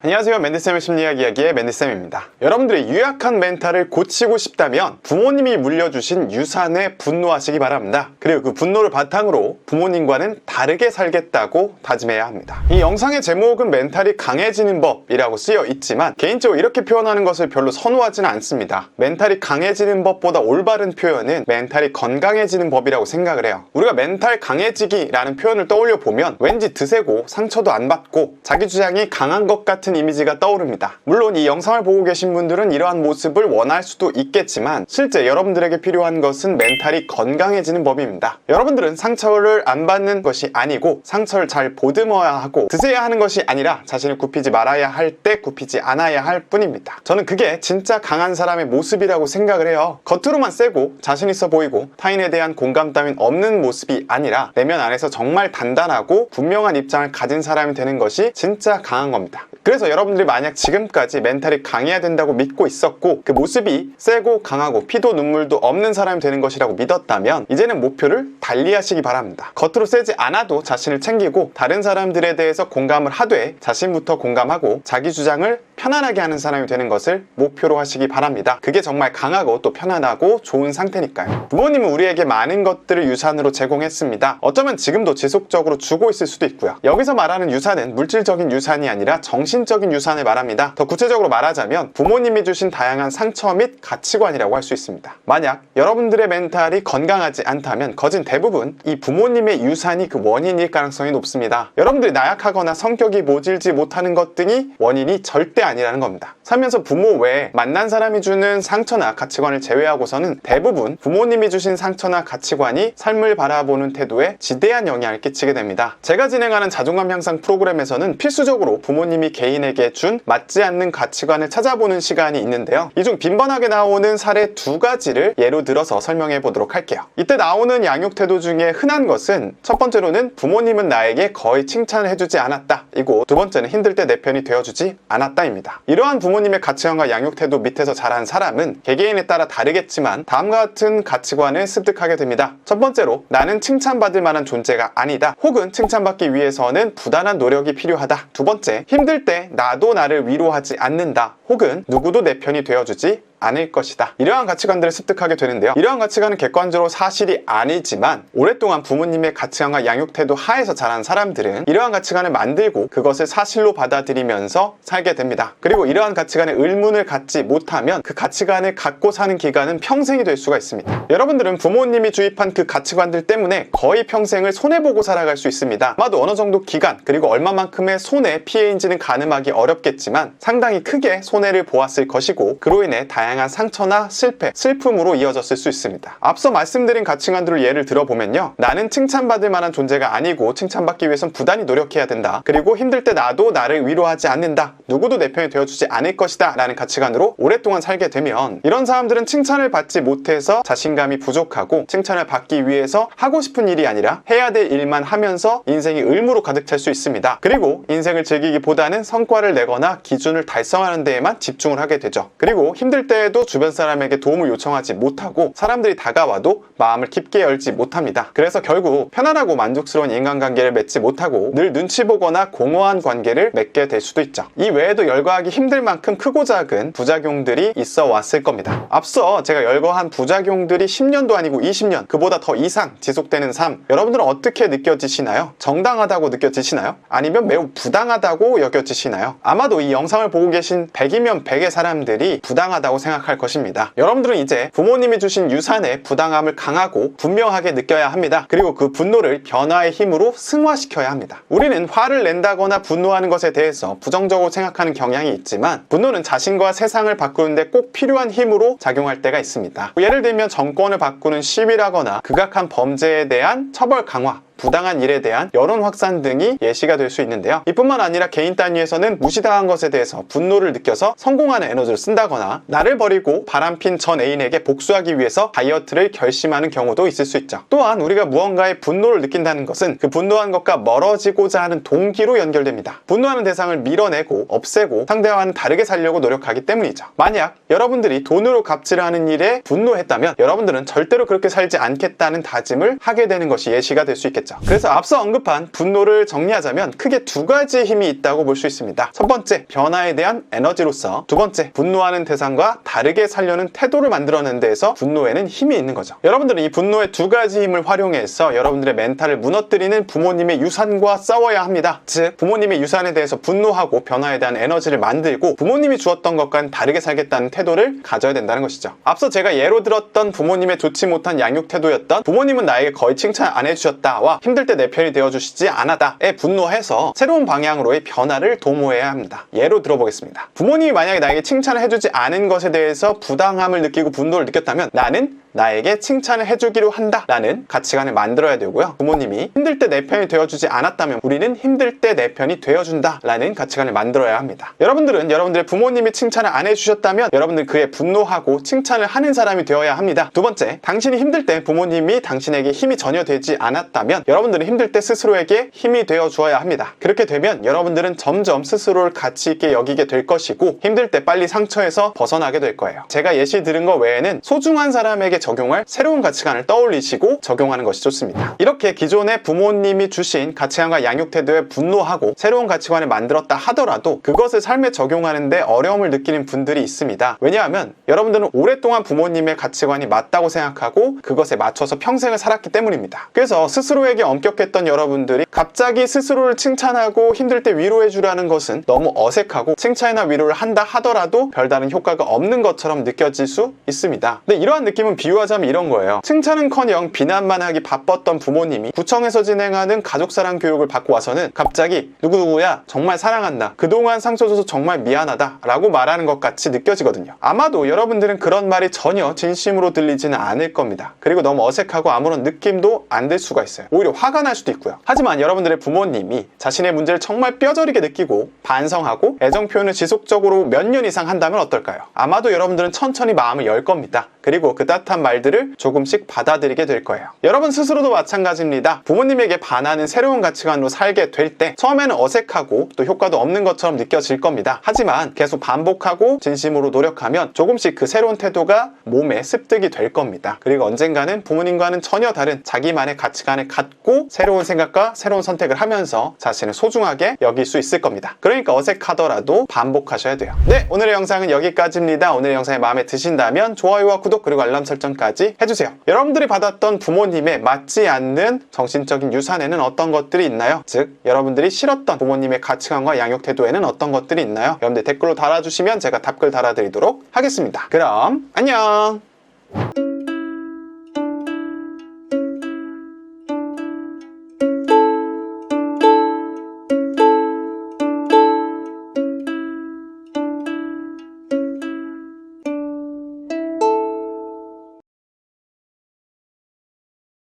안녕하세요. 맨디쌤의 심리학 이야기의 맨디쌤입니다. 여러분들이 유약한 멘탈을 고치고 싶다면 부모님이 물려주신 유산에 분노하시기 바랍니다. 그리고 그 분노를 바탕으로 부모님과는 다르게 살겠다고 다짐해야 합니다. 이 영상의 제목은 멘탈이 강해지는 법이라고 쓰여 있지만 개인적으로 이렇게 표현하는 것을 별로 선호하지는 않습니다. 멘탈이 강해지는 법보다 올바른 표현은 멘탈이 건강해지는 법이라고 생각을 해요. 우리가 멘탈 강해지기라는 표현을 떠올려 보면 왠지 드세고 상처도 안 받고 자기 주장이 강한 것 같은 이미지가 떠오릅니다. 물론 이 영상을 보고 계신 분들은 이러한 모습을 원할 수도 있겠지만 실제 여러분들에게 필요한 것은 멘탈이 건강해지는 법입니다. 여러분들은 상처를 안 받는 것이 아니고 상처를 잘 보듬어야 하고 드세야 하는 것이 아니라 자신을 굽히지 말아야 할 때 굽히지 않아야 할 뿐입니다. 저는 그게 진짜 강한 사람의 모습이라고 생각을 해요. 겉으로만 세고 자신 있어 보이고 타인에 대한 공감 따윈 없는 모습이 아니라 내면 안에서 정말 단단하고 분명한 입장을 가진 사람이 되는 것이 진짜 강한 겁니다. 그래서 여러분들이 만약 지금까지 멘탈이 강해야 된다고 믿고 있었고 그 모습이 세고 강하고 피도 눈물도 없는 사람이 되는 것이라고 믿었다면 이제는 목표를 달리 하시기 바랍니다. 겉으로 세지 않아도 자신을 챙기고 다른 사람들에 대해서 공감을 하되 자신부터 공감하고 자기 주장을 편안하게 하는 사람이 되는 것을 목표로 하시기 바랍니다. 그게 정말 강하고 또 편안하고 좋은 상태니까요. 부모님은 우리에게 많은 것들을 유산으로 제공했습니다. 어쩌면 지금도 지속적으로 주고 있을 수도 있고요. 여기서 말하는 유산은 물질적인 유산이 아니라 정신 적인 유산을 말합니다. 더 구체적으로 말하자면 부모님이 주신 다양한 상처 및 가치관이라고 할 수 있습니다. 만약 여러분들의 멘탈이 건강하지 않다면 거진 대부분 이 부모님의 유산이 그 원인일 가능성이 높습니다. 여러분들이 나약하거나 성격이 모질지 못하는 것 등이 원인이 절대 아니라는 겁니다. 살면서 부모 외에 만난 사람이 주는 상처나 가치관을 제외하고서는 대부분 부모님이 주신 상처나 가치관이 삶을 바라보는 태도에 지대한 영향을 끼치게 됩니다. 제가 진행하는 자존감 향상 프로그램에서는 필수적으로 부모님이 개인에게 준 맞지 않는 가치관을 찾아보는 시간이 있는데요. 이 중 빈번하게 나오는 사례 두 가지를 예로 들어서 설명해 보도록 할게요. 이때 나오는 양육 태도 중에 흔한 것은 첫 번째로는 부모님은 나에게 거의 칭찬을 해주지 않았다. 이고 두 번째는 힘들 때 내 편이 되어주지 않았다입니다. 이러한 부모님의 가치관과 양육 태도 밑에서 자란 사람은 개개인에 따라 다르겠지만 다음과 같은 가치관을 습득하게 됩니다. 첫 번째로 나는 칭찬받을 만한 존재가 아니다. 혹은 칭찬받기 위해서는 부단한 노력이 필요하다. 두 번째, 힘들 때 나도 나를 위로하지 않는다. 혹은 누구도 내 편이 되어주지 않을 것이다. 이러한 가치관들을 습득하게 되는데요. 이러한 가치관은 객관적으로 사실이 아니지만 오랫동안 부모님의 가치관과 양육 태도 하에서 자란 사람들은 이러한 가치관을 만들고 그것을 사실로 받아들이면서 살게 됩니다. 그리고 이러한 가치관에 의문을 갖지 못하면 그 가치관을 갖고 사는 기간은 평생이 될 수가 있습니다. 여러분들은 부모님이 주입한 그 가치관들 때문에 거의 평생을 손해보고 살아갈 수 있습니다. 아마도 어느 정도 기간 그리고 얼마만큼의 손해 피해인지는 가늠하기 어렵겠지만 상당히 크게 손해를 보았을 것이고 그로 인해 다양한 상처나 실패, 슬픔으로 이어졌을 수 있습니다. 앞서 말씀드린 가치관들을 예를 들어보면요. 나는 칭찬받을 만한 존재가 아니고 칭찬받기 위해선 부단히 노력해야 된다. 그리고 힘들 때 나도 나를 위로하지 않는다. 누구도 내 편이 되어주지 않을 것이다. 라는 가치관으로 오랫동안 살게 되면 이런 사람들은 칭찬을 받지 못해서 자신감이 부족하고 칭찬을 받기 위해서 하고 싶은 일이 아니라 해야 될 일만 하면서 인생이 의무로 가득 찰 수 있습니다. 그리고 인생을 즐기기보다는 성과를 내거나 기준을 달성하는 데에만 집중을 하게 되죠. 그리고 힘들 때에도 주변 사람에게 도움을 요청하지 못하고 사람들이 다가와도 마음을 깊게 열지 못합니다. 그래서 결국 편안하고 만족스러운 인간관계를 맺지 못하고 늘 눈치 보거나 공허한 관계를 맺게 될 수도 있죠. 이 외에도 열거하기 힘들 만큼 크고 작은 부작용들이 있어 왔을 겁니다. 앞서 제가 열거한 부작용들이 10년도 아니고 20년, 그보다 더 이상 지속되는 삶, 여러분들은 어떻게 느껴지시나요? 정당하다고 느껴지시나요? 아니면 매우 부당하다고 여겨지시나요? 아마도 이 영상을 보고 계신 100이면 100의 사람들이 부당하다고 생각 할 것입니다. 여러분들은 이제 부모님이 주신 유산의 부당함을 강하고 분명하게 느껴야 합니다. 그리고 그 분노를 변화의 힘으로 승화시켜야 합니다. 우리는 화를 낸다거나 분노하는 것에 대해서 부정적으로 생각하는 경향이 있지만 분노는 자신과 세상을 바꾸는데 꼭 필요한 힘으로 작용할 때가 있습니다. 예를 들면 정권을 바꾸는 시위라거나 극악한 범죄에 대한 처벌 강화 부당한 일에 대한 여론 확산 등이 예시가 될 수 있는데요. 이뿐만 아니라 개인 단위에서는 무시당한 것에 대해서 분노를 느껴서 성공하는 에너지를 쓴다거나 나를 버리고 바람핀 전 애인에게 복수하기 위해서 다이어트를 결심하는 경우도 있을 수 있죠. 또한 우리가 무언가에 분노를 느낀다는 것은 그 분노한 것과 멀어지고자 하는 동기로 연결됩니다. 분노하는 대상을 밀어내고 없애고 상대와는 다르게 살려고 노력하기 때문이죠. 만약 여러분들이 돈으로 갑질하는 일에 분노했다면 여러분들은 절대로 그렇게 살지 않겠다는 다짐을 하게 되는 것이 예시가 될 수 있겠죠. 되겠죠. 그래서 앞서 언급한 분노를 정리하자면 크게 두 가지 힘이 있다고 볼 수 있습니다. 첫 번째, 변화에 대한 에너지로서 두 번째, 분노하는 대상과 다르게 살려는 태도를 만들어내는 데에서 분노에는 힘이 있는 거죠. 여러분들은 이 분노의 두 가지 힘을 활용해서 여러분들의 멘탈을 무너뜨리는 부모님의 유산과 싸워야 합니다. 즉, 부모님의 유산에 대해서 분노하고 변화에 대한 에너지를 만들고 부모님이 주었던 것과는 다르게 살겠다는 태도를 가져야 된다는 것이죠. 앞서 제가 예로 들었던 부모님의 좋지 못한 양육 태도였던 부모님은 나에게 거의 칭찬 안 해주셨다와 힘들 때 내 편이 되어주시지 않았다에 분노해서 새로운 방향으로의 변화를 도모해야 합니다. 예로 들어보겠습니다. 부모님이 만약에 나에게 칭찬을 해주지 않은 것에 대해서 부당함을 느끼고 분노를 느꼈다면 나는 나에게 칭찬을 해주기로 한다 라는 가치관을 만들어야 되고요. 부모님이 힘들 때 내 편이 되어주지 않았다면 우리는 힘들 때 내 편이 되어준다 라는 가치관을 만들어야 합니다. 여러분들은 여러분들의 부모님이 칭찬을 안 해주셨다면 여러분들 그에 분노하고 칭찬을 하는 사람이 되어야 합니다. 두 번째, 당신이 힘들 때 부모님이 당신에게 힘이 전혀 되지 않았다면 여러분들은 힘들 때 스스로에게 힘이 되어 주어야 합니다. 그렇게 되면 여러분들은 점점 스스로를 가치 있게 여기게 될 것이고 힘들 때 빨리 상처에서 벗어나게 될 거예요. 제가 예시 들은 것 외에는 소중한 사람에게 적용할 새로운 가치관을 떠올리시고 적용하는 것이 좋습니다. 이렇게 기존의 부모님이 주신 가치관과 양육 태도에 분노하고 새로운 가치관을 만들었다 하더라도 그것을 삶에 적용하는데 어려움을 느끼는 분들이 있습니다. 왜냐하면 여러분들은 오랫동안 부모님의 가치관이 맞다고 생각하고 그것에 맞춰서 평생을 살았기 때문입니다. 그래서 스스로에게 엄격했던 여러분들이 갑자기 스스로를 칭찬하고 힘들 때 위로해 주라는 것은 너무 어색하고 칭찬이나 위로를 한다 하더라도 별다른 효과가 없는 것처럼 느껴질 수 있습니다. 근데 이러한 느낌은 비 유하자면 이런 거예요. 칭찬은커녕 비난만 하기 바빴던 부모님이 구청에서 진행하는 가족사랑 교육을 받고 와서는 갑자기 누구누구야 정말 사랑한다. 그동안 상처 줘서 정말 미안하다. 라고 말하는 것 같이 느껴지거든요. 아마도 여러분들은 그런 말이 전혀 진심으로 들리지는 않을 겁니다. 그리고 너무 어색하고 아무런 느낌도 안 들 수가 있어요. 오히려 화가 날 수도 있고요. 하지만 여러분들의 부모님이 자신의 문제를 정말 뼈저리게 느끼고 반성하고 애정 표현을 지속적으로 몇 년 이상 한다면 어떨까요? 아마도 여러분들은 천천히 마음을 열 겁니다. 그리고 그 따뜻한 말들을 조금씩 받아들이게 될 거예요. 여러분 스스로도 마찬가지입니다. 부모님에게 반하는 새로운 가치관으로 살게 될 때 처음에는 어색하고 또 효과도 없는 것처럼 느껴질 겁니다. 하지만 계속 반복하고 진심으로 노력하면 조금씩 그 새로운 태도가 몸에 습득이 될 겁니다. 그리고 언젠가는 부모님과는 전혀 다른 자기만의 가치관을 갖고 새로운 생각과 새로운 선택을 하면서 자신을 소중하게 여길 수 있을 겁니다. 그러니까 어색하더라도 반복하셔야 돼요. 네, 오늘의 영상은 여기까지입니다. 오늘의 영상이 마음에 드신다면 좋아요와 구독 그리고 알람 설정 까지 해주세요. 여러분들이 받았던 부모님의 맞지 않는 정신적인 유산에는 어떤 것들이 있나요? 즉, 여러분들이 싫었던 부모님의 가치관과 양육 태도에는 어떤 것들이 있나요? 여러분들 댓글로 달아주시면 제가 답글 달아드리도록 하겠습니다. 그럼 안녕!